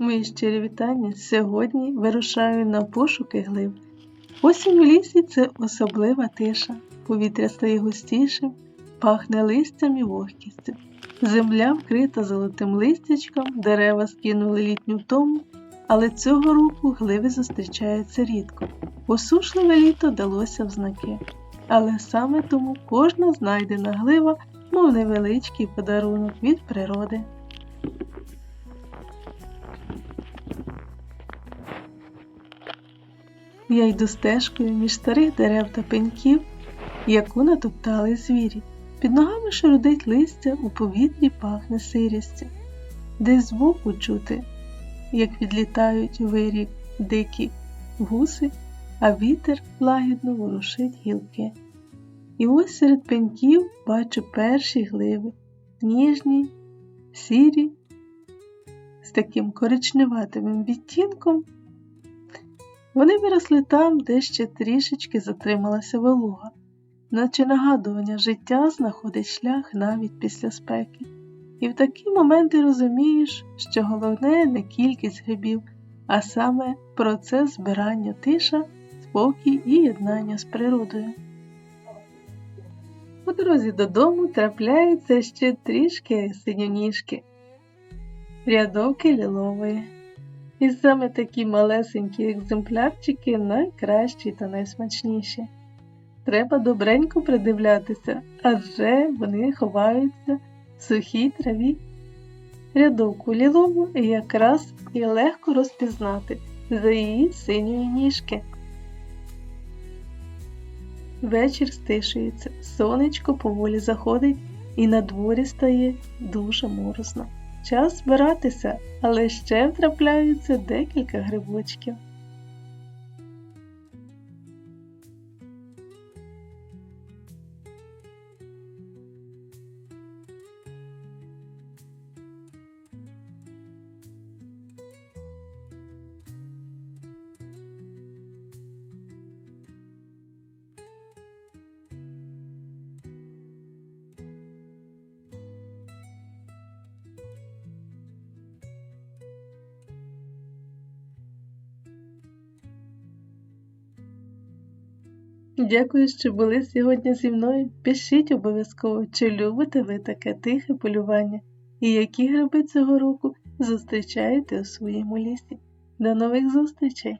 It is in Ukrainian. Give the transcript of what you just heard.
Мої щирі вітання. Сьогодні вирушаю на пошуки глиб. Осінь у лісі це особлива тиша. Повітря стає густішим, пахне листям і вогкістю. Земля вкрита золотим листячком, дерева скинули літню втому, але цього року гливи зустрічаються рідко. Посушливе літо далося в знаки. Але саме тому кожна знайдена глива, мов невеличкий подарунок від природи. Я йду стежкою між старих дерев та пеньків, яку натоптали звірі. Під ногами шарудить листя, у повітрі пахне сирістю. Десь збоку чути, як відлітають вирі дикі гуси, а вітер лагідно ворушить гілки. І ось серед пеньків бачу перші гливи, ніжні, сірі, з таким коричневатим відтінком. Вони виросли там, де ще трішечки затрималася волога, наче нагадування життя знаходить шлях навіть після спеки. І в такі моменти розумієш, що головне не кількість грибів, а саме процес збирання тиша, спокій і єднання з природою. По дорозі додому трапляється ще трішки синьоніжки, рядовки лілової. І саме такі малесенькі екземплярчики найкращі та найсмачніші. Треба добренько придивлятися, адже вони ховаються в сухій траві. Рядовку лілову якраз і легко розпізнати за її синьої ніжки. Вечір стишується, сонечко поволі заходить і на дворі стає дуже морозно. Час збиратися, але ще трапляються декілька грибочків. Дякую, що були сьогодні зі мною. Пишіть обов'язково, чи любите ви таке тихе полювання і які гриби цього року зустрічаєте у своєму лісі. До нових зустрічей!